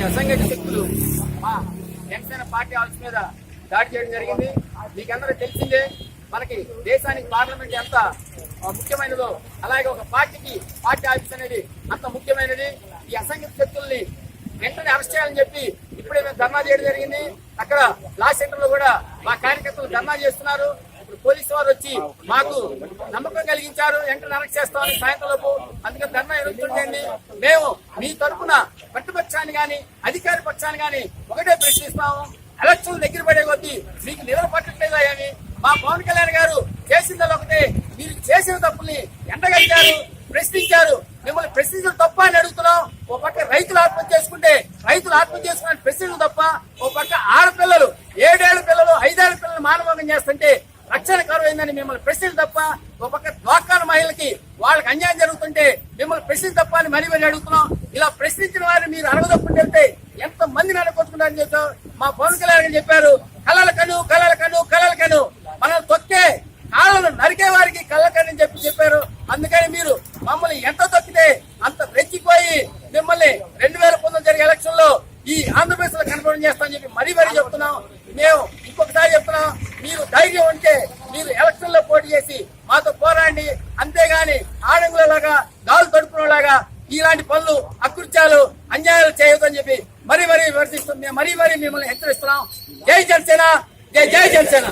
కొన్ని అసంఘటిత శక్తులు మా జనసేన పార్టీ హౌస్ మీద దాడి చేయడం జరిగింది. మీకందరూ తెలిసిందే మనకి దేశానికి పార్లమెంట్ ఎంత ముఖ్యమైనదో అలాగే ఒక పార్టీకి పార్టీ ఆఫీస్ అనేది అంత ముఖ్యమైనది. ఈ అసంఘటిత శక్తుల్ని వెంటనే అరెస్ట్ చేయాలని చెప్పి ఇప్పుడే మేము ధర్నా చేయడం జరిగింది. అక్కడ లాస్ట్ సెంటర్లో కూడా మా కార్యకర్తలు ధర్నా చేస్తున్నారు. ఇప్పుడు పోలీసు వారు వచ్చి మాకు నమ్మకం కలిగించారు ఎంటర్ అరెస్ట్ చేస్తామని సాయంత్రం లోపు అందుకని ధర్నా ఎదుర్కొంటండి మేము మీ తరఫున ప్రతిపక్షాన్ని కానీ అధికార పక్షాన్ని కానీ ఒకటే ప్రశ్నిస్తాము. ఎలక్షన్ దగ్గర పడే కొద్దీ మీకు నిద్ర పట్టట్లేదా అని మా పవన్ కళ్యాణ్ గారు చేసిందని ఒకటే. మీరు చేసిన తప్పుల్ని ఎండగలిగారు ప్రశ్నించారు. మిమ్మల్ని ప్రశ్నించడం తప్ప అని అడుగుతున్నాం. ఓ పక్క రైతులు ఆత్మహత్య చేసుకుంటే రైతులు ఆత్మహత్య చేసుకున్న ప్రశ్నించడం తప్ప ఓ పక్క ఆడపిల్లలు ఏడేళ్ళ పిల్లలు ఐదేళ్ళ పిల్లలు మానభంగం చేస్తుంటే జరుగుతుందని మిమ్మల్ని ప్రశ్నలు తప్ప ఒక ద్వాకాల మహిళకి వాళ్ళకి అన్యాయం జరుగుతుంటే మిమ్మల్ని ప్రశ్నలు తప్ప అని మరీ మరీ అడుగుతున్నాం. ఇలా ప్రశ్నించిన వారిని మీరు అడగదప్పుడు వెళ్తే ఎంత మందిని అనుకుంటున్నారని చెప్పారు? మా పవన్ కళ్యాణ్ గారు చెప్పారు కళల కను కళల కను కళల కను. మనం తొక్కే కాళ్ళను నరికే వారికి కళ్ళకని చెప్పి చెప్పారు. అందుకని మీరు మమ్మల్ని ఎంత తొక్కితే అంత రెచ్చిపోయి మిమ్మల్ని రెండు వేల పంతొమ్మిది జరిగే ఎలక్షన్లో ఈ ఆంధ్రప్రదేశ్లో కన్ఫర్మ్ చేస్తామని చెప్పి మరీ మరీ చెప్తున్నాం. మేము చెప్పిన మీరు ధైర్యం ఉంటే మీరు ఎలక్షన్లో పోటీ చేసి మాతో పోరాడి అంతేగాని ఆడంగులలాగా గాలు తడుపునలాగా ఇలాంటి పనులు అకృత్యాలు అన్యాయాలు చేయొద్దని చెప్పి మరీ మరీ విమర్శిస్తున్నాం మరీ మరీ మిమ్మల్ని హెచ్చరిస్తున్నాం. జై జనసేన జై జై జనసేన.